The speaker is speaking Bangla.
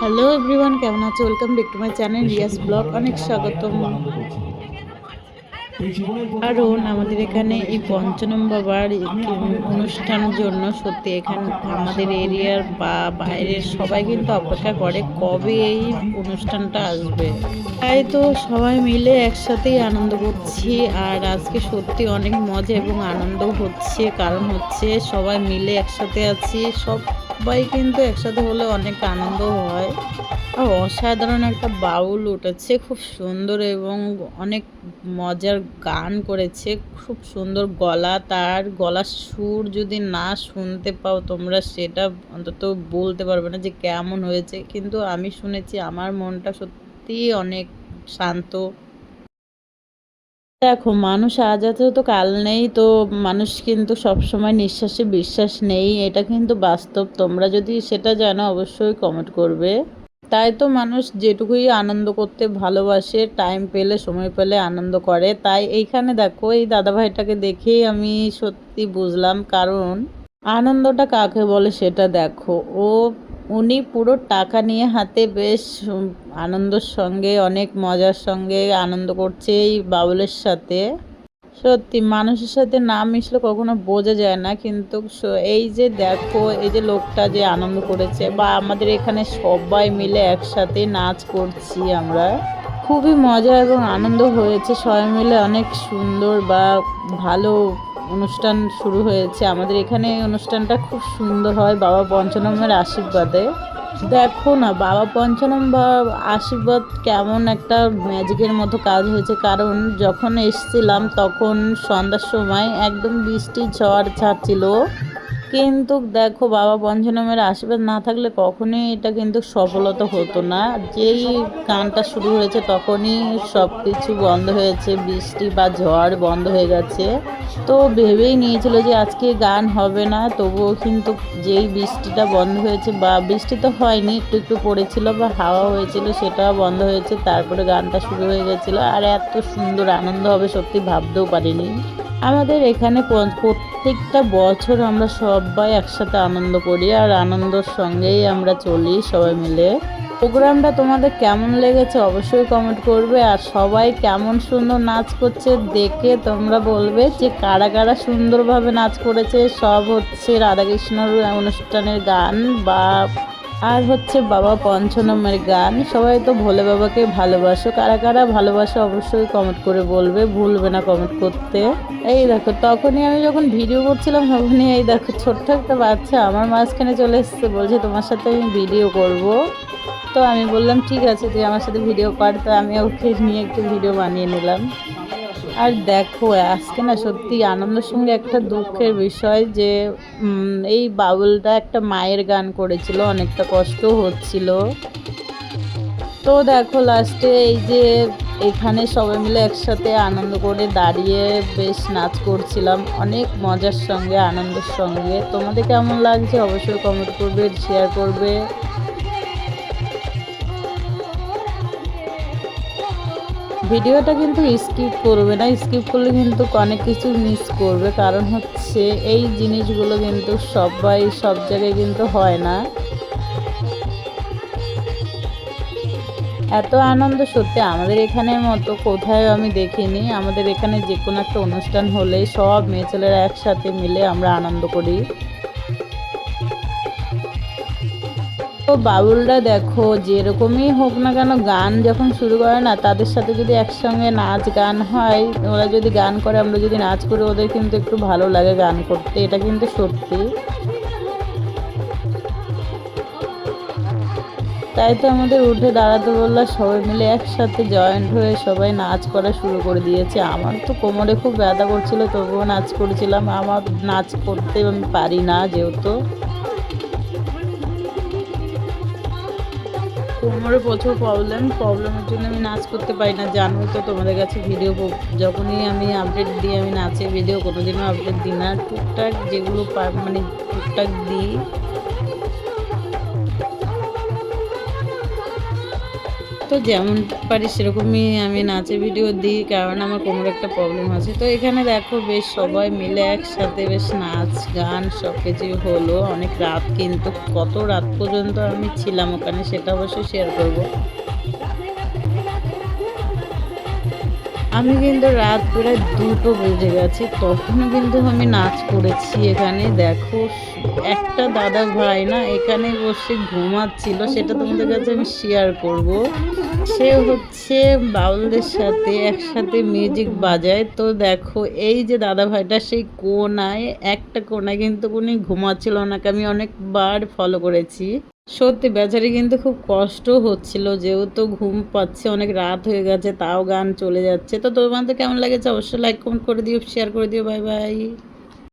হ্যালো এভরিওয়ান কেমন আছো? Welcome back to my channel Riyas blog অনেক স্বাগতম। কারণ আমাদের এখানে এই পঞ্চনম বাবার অনুষ্ঠানের জন্য সত্যি এখানে আমাদের এরিয়ার বা বাইরের সবাই কিন্তু অপেক্ষা করে কবে এই অনুষ্ঠানটা আসবে। তাই তো সবাই মিলে একসাথেই আনন্দ করছি আর আজকে সত্যি অনেক মজা এবং আনন্দ হচ্ছে। কারণ হচ্ছে সবাই মিলে একসাথে আছি সব সবাই কিন্তু একসাথে হলে অনেক আনন্দ হয়। আর অসাধারণ একটা বাউল উঠেছে, খুব সুন্দর এবং অনেক মজার গান করেছে, খুব সুন্দর গলা। তার গলার সুর যদি না শুনতে পাও তোমরা, সেটা অন্তত বলতে পারবে না যে কেমন হয়েছে। কিন্তু আমি শুনেছি, আমার মনটা সত্যিই অনেক শান্ত। দেখো, মানুষ আজ আছে তো কাল নেই তো মানুষ কিন্তু সবসময় নিঃশ্বাসে বিশ্বাস নেই। এটা কিন্তু বাস্তব। তোমরা যদি সেটা জানো, অবশ্যই কমেন্ট করবে। তাই তো মানুষ যেটুকুই আনন্দ করতে ভালোবাসে টাইম পেলে, সময় পেলে আনন্দ করে। তাই এইখানে দেখো, এই দাদাভাইটাকে দেখেই আমি সত্যি বুঝলাম। কারণ আনন্দটা কাকে বলে সেটা দেখো। ও উনি পুরো টাকা নিয়ে হাতে বেশ আনন্দের সঙ্গে, অনেক মজার সঙ্গে আনন্দ করছে এই বাউলের সাথে। সত্যি, মানুষের সাথে না মিশলে কখনো বোঝা যায় না, কিন্তু এই যে দেখো, এই যে লোকটা যে আনন্দ করেছে, বা আমাদের এখানে সবাই মিলে একসাথে নাচ করছি আমরা। খুবই মজা এবং আনন্দ হয়েছে, সবাই মিলে অনেক সুন্দর বা ভালো অনুষ্ঠান শুরু হয়েছে। আমাদের এখানে অনুষ্ঠানটা খুব সুন্দর হয় বাবা পঞ্চনমের আশীর্বাদে। দেখো না, বাবা পঞ্চনম বা আশীর্বাদ কেমন একটা ম্যাজিকের মতো কাজ হয়েছে। কারণ যখন এসছিলাম তখন সন্ধ্যার সময় একদম বৃষ্টি, ঝড় ছাড়ছিল কিন্তু দেখো বাবা পঞ্চনমের আশীর্বাদ না থাকলে কখনই এটা কিন্তু সফলতা হতো না। যেই গানটা শুরু হয়েছে তখনই সব কিছু বন্ধ হয়েছে, বৃষ্টি বা ঝড় বন্ধ হয়ে গেছে। তো ভেবেই নিয়েছিল যে আজকে গান হবে না, তবুও কিন্তু যেই বৃষ্টিটা বন্ধ হয়েছে বা বৃষ্টি তো হয়নি, একটু একটু পড়েছিল বা হাওয়া হয়েছিল সেটাও বন্ধ হয়েছে, তারপরে গানটা শুরু হয়ে গেছিল। আর এত সুন্দর আনন্দ হবে সত্যি ভাবতেও পারিনি। আমাদের এখানে প্রত্যেকটা বছর আমরা সবাই একসাথে আনন্দ করি আর আনন্দর সঙ্গেই আমরা চলি সবাই মিলে। প্রোগ্রামটা তোমাদের কেমন লেগেছে অবশ্যই কমেন্ট করবে আর সবাই কেমন সুন্দর নাচ করছে দেখে তোমরা বলবে যে কারা কারা সুন্দরভাবে নাচ করেছে। সব হচ্ছে রাধাকৃষ্ণর অনুষ্ঠানের গান বা আর হচ্ছে বাবা পঞ্চনমের গান। সবাই তো ভোলে বাবাকে ভালোবাসো। কারা কারা ভালোবাসো অবশ্যই কমেন্ট করে বলবে। ভুলবে না কমেন্ট করতে। এই দেখো, তখনই আমি যখন ভিডিও করছিলাম, তখনই এই দেখো ছোট্ট একটা বাচ্চা আমার মাঝখানে চলে এসছে। বলছে, তোমার সাথে আমি ভিডিও করব। তো আমি বললাম, ঠিক আছে, তুই আমার সাথে ভিডিও কর। তো আমি ওকে নিয়ে একটু ভিডিও বানিয়ে নিলাম। আর দেখো, আজকে না সত্যি আনন্দের সঙ্গে একটা দুঃখের বিষয় যে এই বাবুলটা একটা মায়ের গান করেছিল, অনেকটা কষ্ট হচ্ছিল। তো দেখো লাস্টে এই যে এখানে সবাই মিলে একসাথে আনন্দ করে দাঁড়িয়ে বেশ নাচ করছিলাম, অনেক মজার সঙ্গে, আনন্দের সঙ্গে। তোমাদের কেমন লাগছে? অবশ্যই কমেন্ট করবে শেয়ার করবে। ভিডিওটা কিন্তু স্কিপ করবে না স্কিপ করলে কিন্তু অনেক কিছু মিস করবে। কারণ হচ্ছে এই জিনিসগুলো কিন্তু সবাই, সব জায়গায় কিন্তু হয় না। এত আনন্দ সত্যি আমাদের এখানের মতো কোথায় আমি দেখিনি। আমাদের এখানে যে কোনো একটা অনুষ্ঠান হলে সব মেয়ে ছেলেরা একসাথে মিলে আমরা আনন্দ করি। তো দেখো, যেরকমই হোক না কেন গান যখন শুরু করে না, তাদের সাথে যদি একসঙ্গে নাচ গান হয়, ওরা যদি গান করে, আমরা যদি নাচ করি, ওদের কিন্তু একটু ভালো লাগে গান করতে, এটা কিন্তু সত্যি। তাই তো আমাদের উঠে দাঁড়াতে বলল, সবাই মিলে একসাথে জয়েন্ট হয়ে সবাই নাচ করা শুরু করে দিয়েছে। আমার তো কোমরে খুব ব্যথা করছিল, তবুও নাচ করেছিলাম। আমার নাচ করতে আমি পারি না যেহেতু। কোমরে প্রচুর প্রবলেম প্রবলেমের জন্য আমি নাচ করতে পারি না জানো তো তোমাদের কাছে ভিডিও যখনই আমি আপডেট দিই, আমি নাচের ভিডিও কোনোদিনও আপডেট দিই না, টুকটাক যেগুলো মানে টুকটাক দিই তো যেমন পারি সেরকমই আমি নাচে ভিডিও দিই, কারণ আমার কোমর একটা প্রবলেম আছে। তো এখানে দেখো বেশ সবাই মিলে একসাথে বেশ নাচ, গান সব কিছুই হলো। অনেক রাত কিন্তু, কত রাত পর্যন্ত আমি ছিলাম ওখানে সেটা অবশ্যই শেয়ার করব। আমি কিন্তু রাত প্রায় দুটো বেজে গেছে তখনও কিন্তু আমি নাচ করেছি এখানে। দেখো, একটা দাদা ভাই না এখানে বসে ঘুমাচ্ছিল, সেটা তোমাদের কাছে আমি শেয়ার করব। সে হচ্ছে বাউলদের সাথে একসাথে মিউজিক বাজায়। তো দেখো, এই যে দাদা ভাইটা সেই কোনায়, একটা কোনায় কিন্তু উনি ঘুমাচ্ছিল ওনাকে আমি অনেকবার ফলো করেছি। সত্যি, বেচারি কিন্তু খুব কষ্ট হচ্ছিল। যেহেতু ঘুম পাচ্ছে, অনেক রাত হয়ে গেছে, তাও গান চলে যাচ্ছে। তো তোমাদের কেমন লাগেছে? অবশ্যই লাইক কমেন্ট করে দিও শেয়ার করে দিও। Bye bye